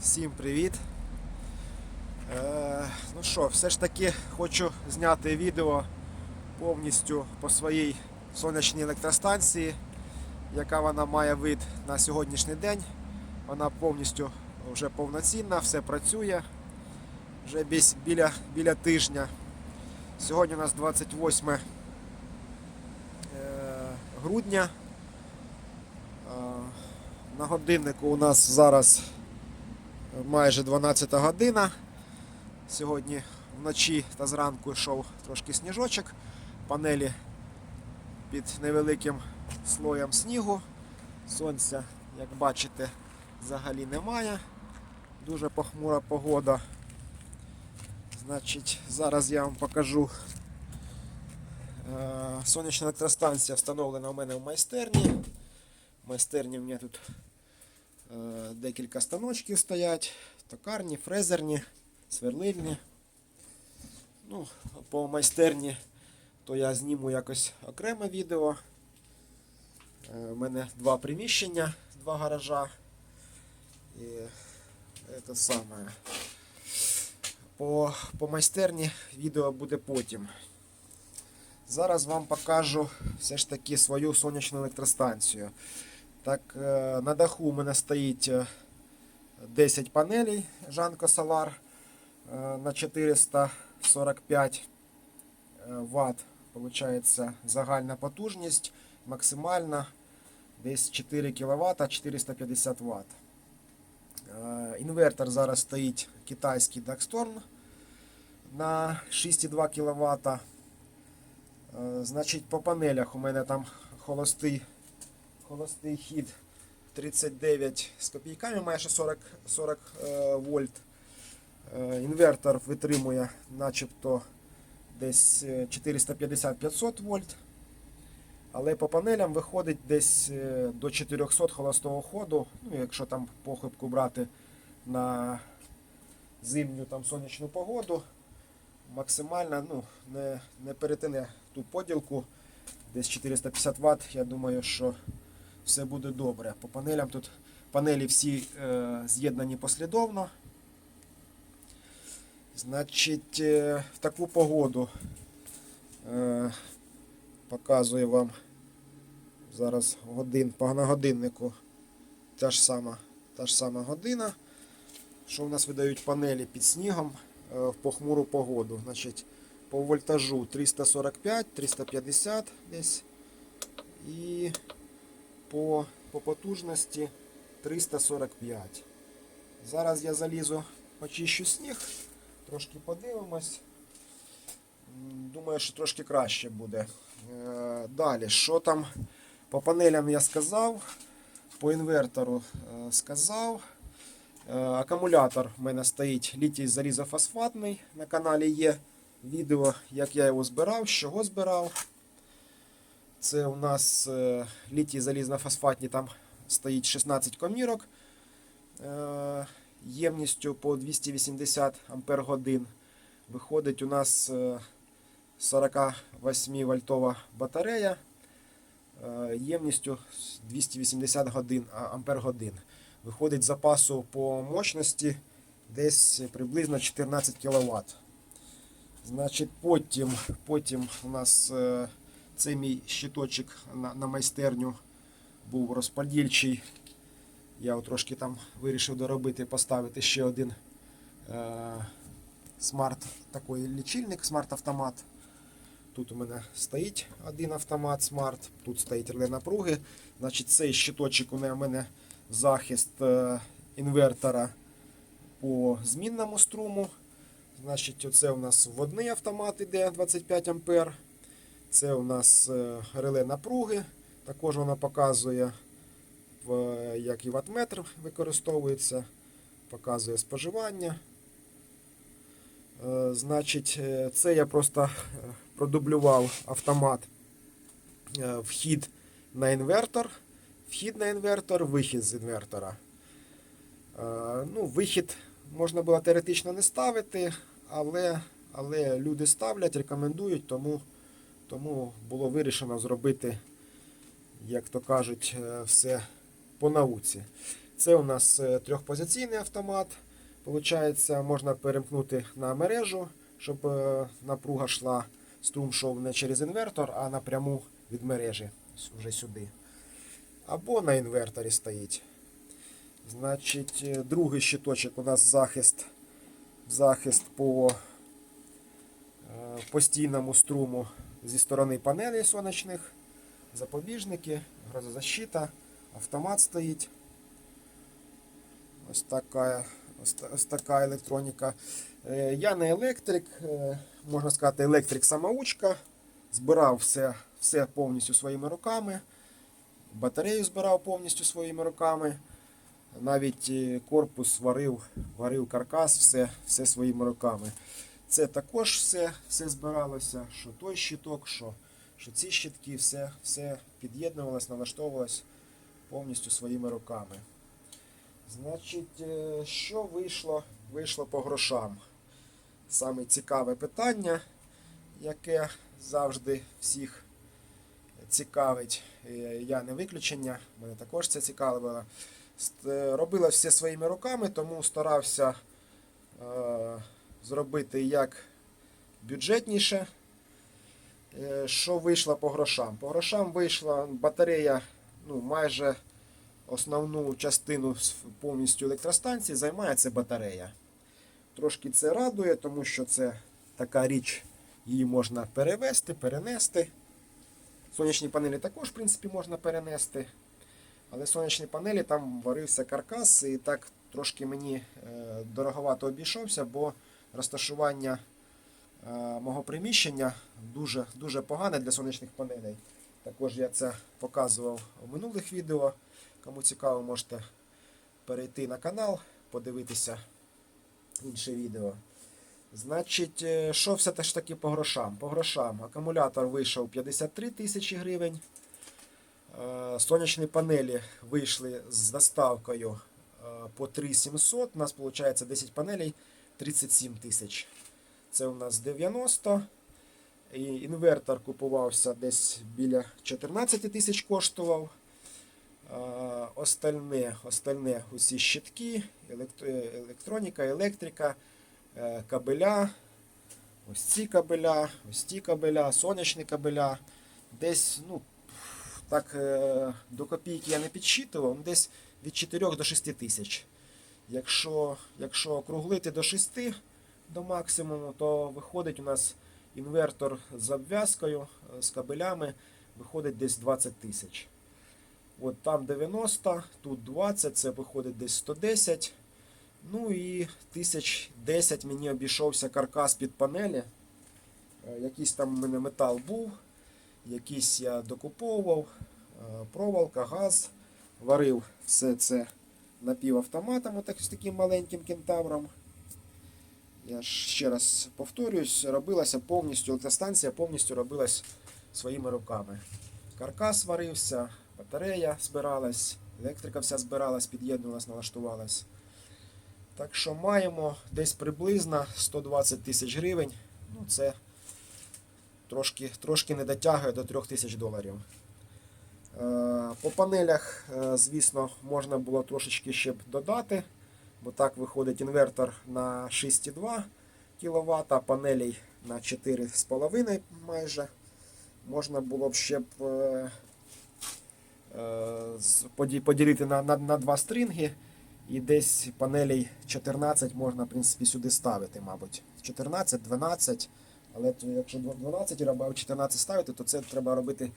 Всім привіт! Е, ну що, все ж таки хочу зняти відео повністю по своїй сонячній електростанції, яка вона має вид на сьогоднішній день. Вона повністю вже повноцінна, все працює вже біля, біля тижня. Сьогодні у нас 28 е, грудня. Е, на годиннику у нас зараз майже 12 година. Сьогодні вночі та зранку йшов трошки сніжочок. Панелі під невеликим слоєм снігу. Сонця, як бачите, взагалі немає. Дуже похмура погода. Значить, зараз я вам покажу. Е, Сонячна електростанція встановлена у мене в майстерні. В майстерні в мене тут Декілька станочків стоять, токарні, фрезерні, сверлильні. Ну, по майстерні то я зніму якось окреме відео. Е, У мене два приміщення, два гаража. І це саме. По, по майстерні відео буде потім. Зараз вам покажу все ж таки свою сонячну електростанцію. Так, е, на даху у мене стоїть е, 10 панелей Жанко Solar е, на 445 Вт. Получається загальна потужність, максимальна десь 4 кВт 450 Вт. Е, Інвертор зараз стоїть китайський Daxtorn на 6,2 кВт. Е, Значить, по панелях у мене там холостий холостий хід 39 з копійками, майже 40, 40 е, вольт. Е, інвертор витримує начебто десь е, 450-500 вольт. Але по панелям виходить десь е, до 400 холостого ходу. Ну, якщо там похибку брати на зимню там сонячну погоду, максимально ну, не, не перетине ту поділку. Десь 450 Вт, я думаю, що все буде добре. По панелям тут панелі всі е, з'єднані послідовно. Значить, е, в таку погоду е, показую вам зараз годин, по на годиннику та ж сама, та ж сама година. Що в нас видають панелі під снігом е, в похмуру погоду. Значить, по вольтажу 345, 350 десь. І по, по потужності 345. Зараз я залізу, почищу сніг, трошки подивимось. Думаю, що трошки краще буде. Е, Далі, що там по панелям я сказав, по інвертору е, сказав. Е, Акумулятор в мене стоїть літій залізофосфатний. На каналі є відео, як я його збирав, з чого збирав. Це у нас е, літій залізно-фосфатні, там стоїть 16 комірок е, ємністю по 280 ампер годин. Виходить у нас е, 48 вольтова батарея е, ємністю 280 годин, ампер годин. Виходить запасу по мощності десь приблизно 14 кВт. Значить, потім, потім у нас е, цей мій щиточок на, на майстерню був розподільчий. Я трошки там вирішив доробити, поставити ще один е, смарт такий лічильник, смарт-автомат. Тут у мене стоїть один автомат смарт, тут стоїть реле напруги. Значить, цей щиточок у мене захист е, інвертора по змінному струму. Значить, оце у нас вводний автомат іде 25 ампер. Це у нас е, реле напруги. Також вона показує, як і ваттметр використовується, показує споживання. Е, Значить, е, це я просто продублював автомат вхід на інвертор, вхід на інвертор, вихід з інвертора. Ну, вихід можна було теоретично не ставити, але, але люди ставлять, рекомендують, тому, тому було вирішено зробити, як то кажуть, е, все по науці. Це у нас е, трьохпозиційний автомат. Получається, можна перемкнути на мережу, щоб е, напруга йшла, струм йшов не через інвертор, а напряму від мережі вже сюди. Або на інверторі стоїть. Значить, другий щиточок у нас захист, захист по постійному струму зі сторони панелей сонячних, запобіжники, грозозащита, автомат стоїть. Ось така, ось, така електроніка. Е, Я не електрик, е, можна сказати, електрик-самоучка. Збирав все, все повністю своїми руками. Батарею збирав повністю своїми руками. Навіть е, корпус варив, варив каркас, все, все своїми руками. Це також все, все збиралося, що той щиток, що, що ці щитки, все, все під'єднувалось, налаштовувалось повністю своїми руками. Значить, е, що вийшло, вийшло по грошам? Саме цікаве питання, яке завжди всіх цікавить. Е, Я не виключення, мене також це цікавило. Робила все своїми руками, тому старався е, зробити як бюджетніше. Е, Що вийшло по грошам? По грошам вийшла батарея ну, майже основну частину повністю електростанції займає це батарея. Трошки це радує, тому що це така річ, її можна перевести, перенести. Сонячні панелі також, в принципі, можна перенести. Але сонячні панелі там варився каркас, і так трошки мені е, дороговато обійшовся, бо розташування е, мого приміщення дуже, дуже погане для сонячних панелей. Також я це показував у минулих відео. Кому цікаво, можете перейти на канал, подивитися інше відео. Значить, е, що все ж таки по грошам? По грошам акумулятор вийшов 53 тисячі гривень. Е, Сонячні панелі вийшли з доставкою по 3700. У нас виходить 10 панелей 37 тисяч. Це у нас 90. І інвертор купувався десь біля 14 тисяч коштував. Остальне, остальне усі щитки, е, електроніка, електрика, е, кабеля, ось ці кабеля, ось ці кабеля, сонячні кабеля. Десь, ну, так е, до копійки я не підсчитував, ну, десь від 4 до 6 тисяч. Якщо, якщо округлити до 6 до максимуму, то виходить у нас інвертор з обв'язкою, е, з кабелями, виходить десь 20 тисяч. От там 90, тут 20, це виходить десь 110. Ну і 1010 мені обійшовся каркас під панелі. Е, Якийсь там у мене метал був, якийсь я докуповував, е, проволока, газ, варив все це напівавтоматом, отак, з таким маленьким кентавром. Я ще раз повторююсь, робилася повністю, електростанція повністю робилась своїми руками. Каркас варився, батарея збиралась, електрика вся збиралась, під'єднувалась, налаштувалась. Так що маємо десь приблизно 120 тисяч гривень. Ну, це трошки, трошки не дотягує до 3 тисяч доларів. Е, По панелях, е, звісно, можна було трошечки ще б додати, бо так виходить інвертор на 6,2 кВт, а панелей на 4,5 майже. Можна було б ще б е, поділити на, на, на два стрінги. І десь панелей 14 можна, в принципі, сюди ставити, мабуть. 14, 12. Але якщо 12 або 14 ставити, то це треба робити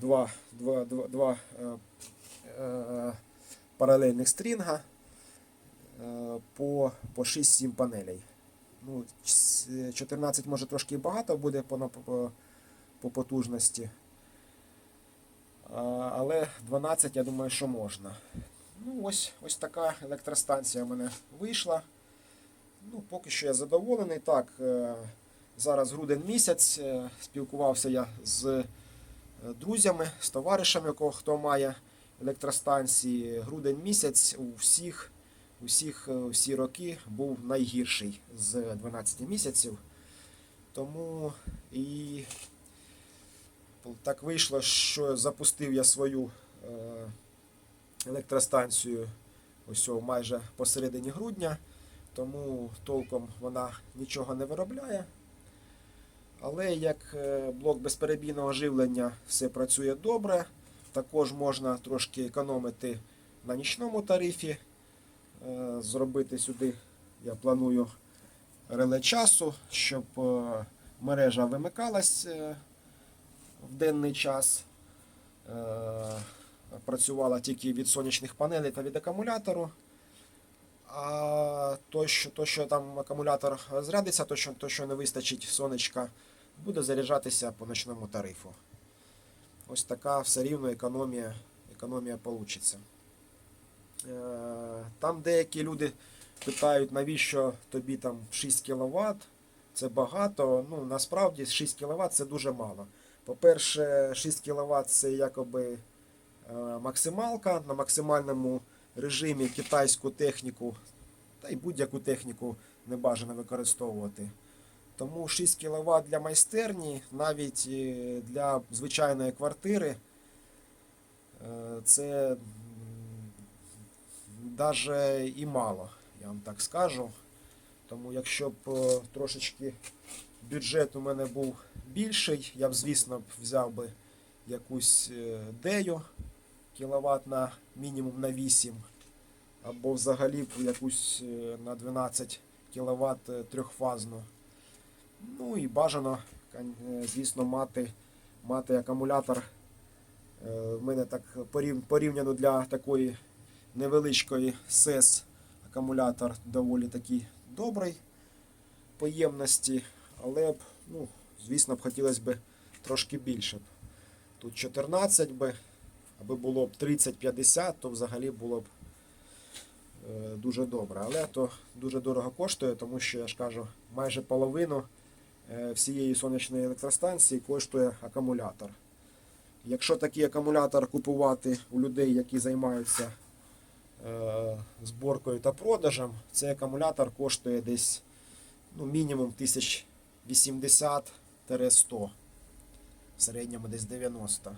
два, два, два, два е, е, паралельних стрінга е, по, по 6-7 панелей. Ну, 14 може трошки багато буде по, по, по потужності. Але 12, я думаю, що можна. Ну, ось, ось така електростанція в мене вийшла. Ну, поки що я задоволений. Так, е, зараз грудень місяць. е, Спілкувався я з е, друзями, з товаришами, кого хто має електростанції. Грудень місяць у всіх, усіх е, всі роки був найгірший з 12 місяців. Тому і так вийшло, що запустив я свою е, електростанцію ось майже посередині грудня, тому толком вона нічого не виробляє. Але як е, блок безперебійного живлення все працює добре, також можна трошки економити на нічному тарифі. Е, Зробити сюди я планую реле часу, щоб е, мережа вимикалась в денний час. Працювала тільки від сонячних панелей та від акумулятору. А то, що, то, що там акумулятор зрядиться, то що, то, що не вистачить сонечка, буде заряджатися по ночному тарифу. Ось така все рівно економія, економія получиться. Е, Там деякі люди питають, навіщо тобі там 6 кВт, це багато. Ну, насправді 6 кВт це дуже мало. По-перше, 6 кВт це якоби е, максималка на максимальному режимі китайську техніку та й будь-яку техніку не бажано використовувати. Тому 6 кВт для майстерні, навіть е, для звичайної квартири, е, це навіть і мало, я вам так скажу. Тому якщо б е, трошечки бюджет у мене був більший, я б, звісно, взяв би якусь дею кіловат на мінімум на 8, або взагалі б якусь на 12 кВт трьохфазну. Ну і бажано, е, звісно, мати, мати акумулятор. Е, В мене так порівняно для такої невеличкої СЕС акумулятор доволі такий добрий по ємності, але б, ну, звісно, б хотілося б трошки більше. Тут 14 би, аби було б 30-50, то взагалі було б е, дуже добре. Але то дуже дорого коштує, тому що я ж кажу, майже половину всієї сонячної електростанції коштує акумулятор. Якщо такий акумулятор купувати у людей, які займаються е, зборкою та продажем, цей акумулятор коштує десь ну, мінімум 1080-100. В середньому десь 90.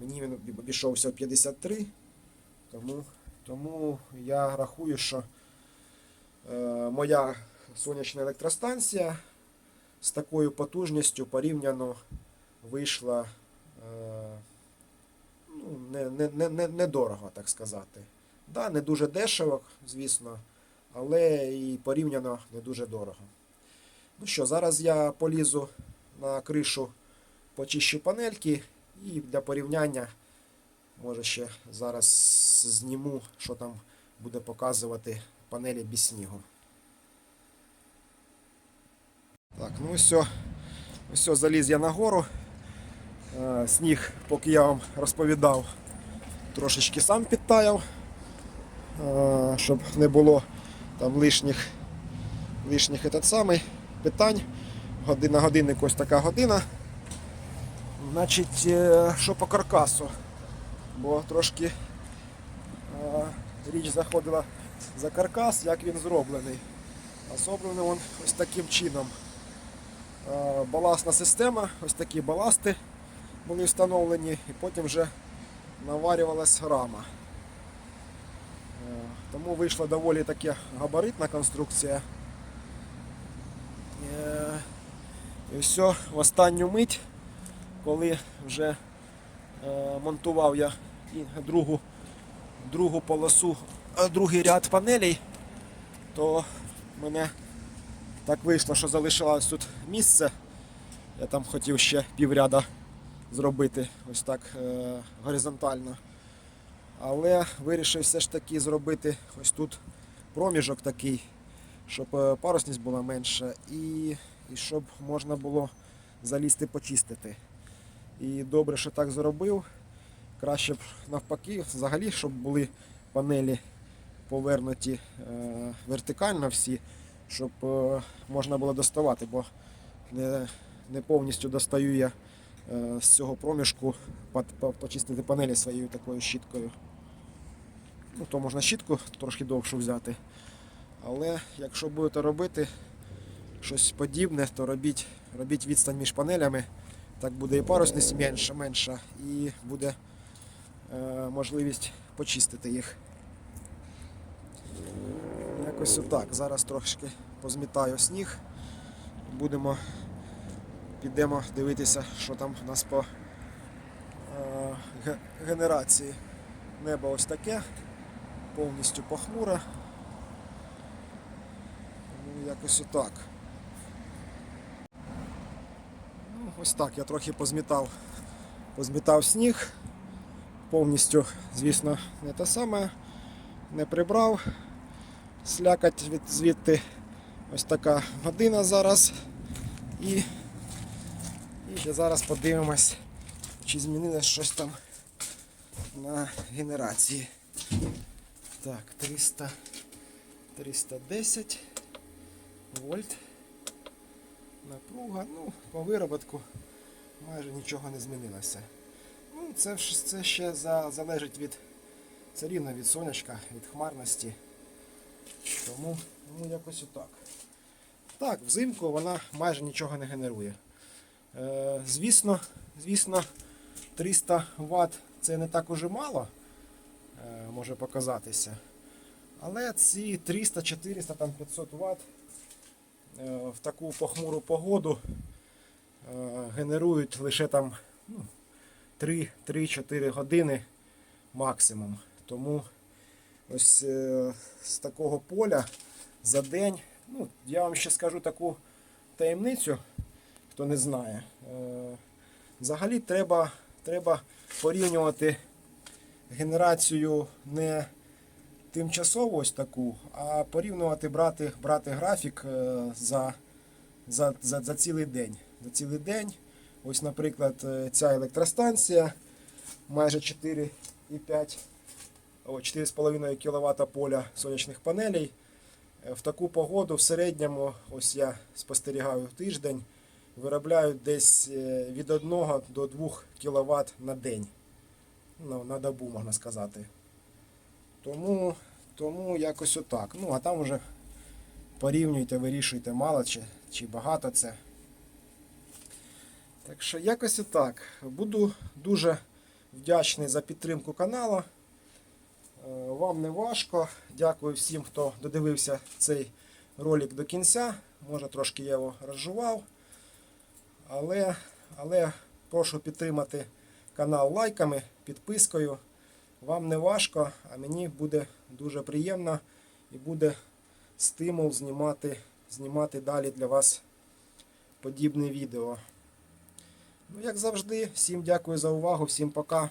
Мені він обійшовся 53, тому, тому я рахую, що е, моя сонячна електростанція з такою потужністю порівняно вийшла е, ну, не, не, не, не, недорого, так сказати. Да, не дуже дешево, звісно, але і порівняно не дуже дорого. Ну що, зараз я полізу на кришу, почищу панельки і для порівняння, може ще зараз зніму, що там буде показувати панелі без снігу. Так, ну все, все, заліз я нагору. Е, Сніг, поки я вам розповідав, трошечки сам підтаяв, е, щоб не було там лишніх, лишніх этот самий, питань. Година годинник ось така година. Значить, е, що по каркасу? Бо трошки річ заходила за каркас, як він зроблений. А зроблений він ось таким чином. Е, Баласна система, ось такі баласти були встановлені, і потім вже наварювалась рама. Е, Тому вийшла доволі таки габаритна конструкція. Е, І все, в останню мить, коли вже монтував я другу, другу полосу, другий ряд панелей, то мене так вийшло, що залишилось тут місце. Я там хотів ще півряда зробити ось так е, горизонтально. Але вирішив все ж таки зробити ось тут проміжок такий, щоб е, парусність була менша і, і щоб можна було залізти почистити. І добре, що так зробив. Краще б навпаки, взагалі, щоб були панелі повернуті е, вертикально всі, щоб е, можна було доставати, бо не, не повністю достаю я е, з цього проміжку почистити панелі своєю такою щіткою. Ну, то можна щітку трошки довшу взяти. Але якщо будете робити щось подібне, то робіть, робіть відстань між панелями. Так буде і парусність менша, менша, і буде е, можливість почистити їх. Якось отак. Зараз трошки позмітаю сніг. Будемо підемо дивитися, що там у нас по е, генерації. Небо ось таке, повністю похмуре. Ну, якось отак. Ну, ось так, я трохи позмітав, позмітав сніг. Повністю, звісно, не те саме, не прибрав. Слякать від звідти ось така година зараз. І, і зараз подивимось, чи змінилось щось там на генерації. Так, 300, 310 вольт. Напруга. Ну, по вироботку майже нічого не змінилося. Ну, це, це ще за, залежить від це рівно від сонячка, від хмарності. Тому, тому якось отак. Так, взимку вона майже нічого не генерує. Е, звісно, звісно, 300 Вт це не так уже мало, е, може показатися. Але ці 300, 400, там 500 Вт е, в таку похмуру погоду е, генерують лише там ну, 3-4 години максимум. Тому ось е, з такого поля за день, ну, я вам ще скажу таку таємницю, хто не знає. Е, взагалі треба, треба порівнювати генерацію не тимчасову ось таку, а порівнювати брати, брати графік е, за, за, за, за цілий день. За цілий день. Ось, наприклад, ця електростанція майже 4,5 о, 4,5 кВт поля сонячних панелей. Е, В таку погоду в середньому, ось я спостерігаю тиждень, виробляють десь е, від 1 до 2 кВт на день. Ну, на добу, можна сказати. Тому, тому якось отак. Ну, а там вже порівнюйте, вирішуйте, мало чи, чи багато це. Так що якось отак. Буду дуже вдячний за підтримку каналу. Е, Вам не важко. Дякую всім, хто додивився цей ролик до кінця. Може трошки я його розжував. Але, але прошу підтримати канал лайками, підпискою. Вам не важко, а мені буде дуже приємно і буде стимул знімати, знімати далі для вас подібне відео. Ну, як завжди, всім дякую за увагу, всім пока.